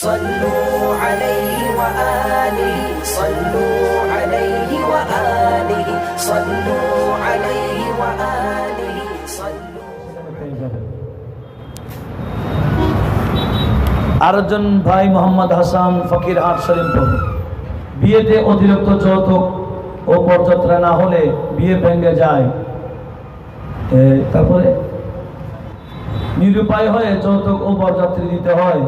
صلوا عليه وآله صلوا عليه وآله صلوا عليه وآله صلوا আরেকজন ভাই মোহাম্মদ হাসান ফকির হাট শরীফপুর বিয়েতে অতিরিক্ত যৌতুক ও পরযাত্রা না হলে বিয়ে ভেঙে যায় এ, তারপরে নিরুপায় হয়ে যৌতুক ও বরযাত্রী দিতে হয়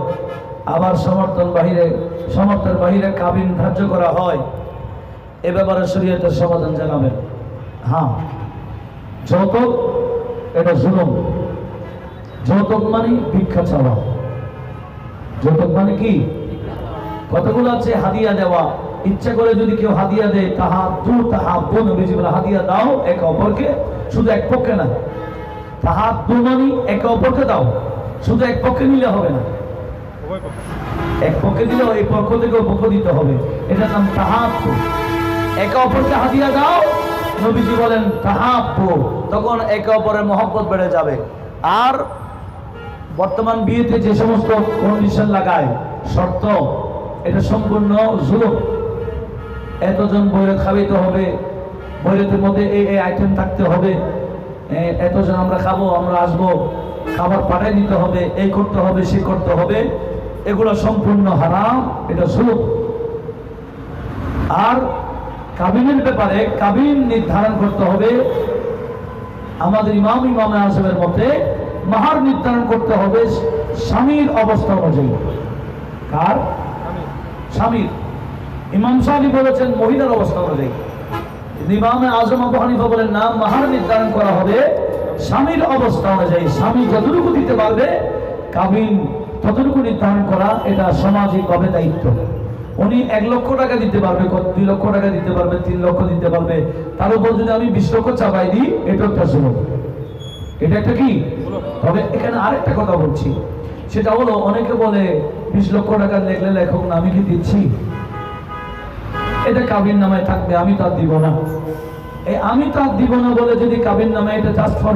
আবার সমর্থন বাহিরে সমর্থন বাহিরে কাবিন ধার্য করা হয়। এ ব্যাপারে শরীয়তের সমাধান জানাবেন। হ্যাঁ যৌতুক, এটা জুলুম। যৌতুক মানে ভিক্ষা চাওয়া। যৌতুক মানে কি? কতগুলো আছে? হাদিয়া দেওয়া। ইচ্ছা করে যদি কেউ হাদিয়া দেয়, তাহা দু তাহা বোন নবীজি হাদিয়া দাও, একে অপরকে। শুধু এক পক্ষে না। তাহা দু মানে একে অপরকে দাও। শুধু এক পক্ষে নিলে হবে না। এক পক্ষে দিলেও এই পক্ষ থেকে পক্ষ দিতে হবে। এটার নাম তাহাপ্পু একে অপরকে হাদিয়া দাও। নবীজি বলেন তাহাপ্পু তখন একে অপরের মহব্বত বেড়ে যাবে। আর বর্তমান বিয়েতে যে সমস্ত কন্ডিশন লাগায়, শর্ত, এটা সম্পূর্ণ জুলুম। এতজন বৈরত খাওয়াইতে হবে। বৈরতের মধ্যে এই এই আইটেম থাকতে হবে। এতজন আমরা খাব, আমরা আসব। খাবার পাঠাই দিতে হবে, এই করতে হবে সে করতে হবে। এগুলো সম্পূর্ণ হারাম, এটা জুলুম আর কাবিনের ব্যাপারে কাবিন নির্ধারণ করতে হবে। আমাদের ইমাম ইমামে আজমের মতে, মাহার নির্ধারণ করতে হবে স্বামীর অবস্থা অনুযায়ী। কার? স্বামীর। ইমাম সাহেব বলেছেন মহিলার অবস্থা অনুযায়ী। ইমামে আজম আবু হানিফা বলেন, না, মাহার নির্ধারণ করা হবে স্বামীর অবস্থা অনুযায়ী। স্বামী যতটুকু দিতে পারবে, কাবিন ততটুকু নির্ধারণ করা, এটা সামাজিকভাবে দায়িত্ব। উনি এক লক্ষ টাকা দিতে পারবে দুই লক্ষ টাকা দিতে পারবে, তিন লক্ষ দিতে পারবে। তার উপর যদি আমি বিশ লক্ষ চাপাই দিই এটা একটা সুযোগ এটা একটা কি? তবে এখানে আরেকটা কথা বলছি। সেটা হলো, অনেকে বলে, বিশ লক্ষ টাকা লেখলে লেখক আমি কি দিচ্ছি? এটা কাবিন নামায় থাকবে, আমি তার দিব না। এই আমি তার দিব না বলে যদি কাবির নামায় এটা জাস্ট ফর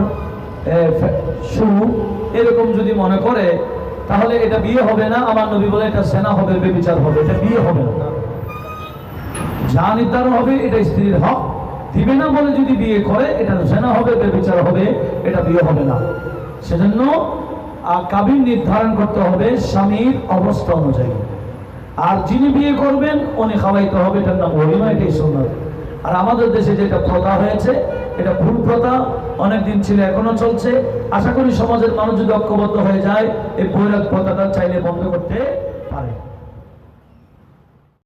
শুরু, এরকম যদি মনে করে তাহলে এটা বিয়ে হবে না, আমার নবী বলে এটা সেনা হবে, বেবিচার হবে, এটা বিয়ে হবে না। যা নির্ধারণ হবে এটা স্ত্রীর হক। দিবে না বলে যদি বিয়ে করে, এটা সেনা হবে, বেবিচার হবে, এটা বিয়ে হবে না। সেজন্য কাবিন নির্ধারণ করতে হবে স্বামীর অবস্থা অনুযায়ী। আর যিনি বিয়ে করবেন, উনি খাওয়াইতে হবে, এটার নাম অরিমা এটাই সুন্দর আর আমাদের দেশে যেটা প্রথা হয়েছে, এটা ভুল প্রথা, অনেকদিন ছিল, এখনও চলছে। আশা করি সমাজের মানুষ যদি ঐক্যবদ্ধ হয়ে যায়, এই বৈরাগ প্রথাটা চাইলে বন্ধ করতে পারে।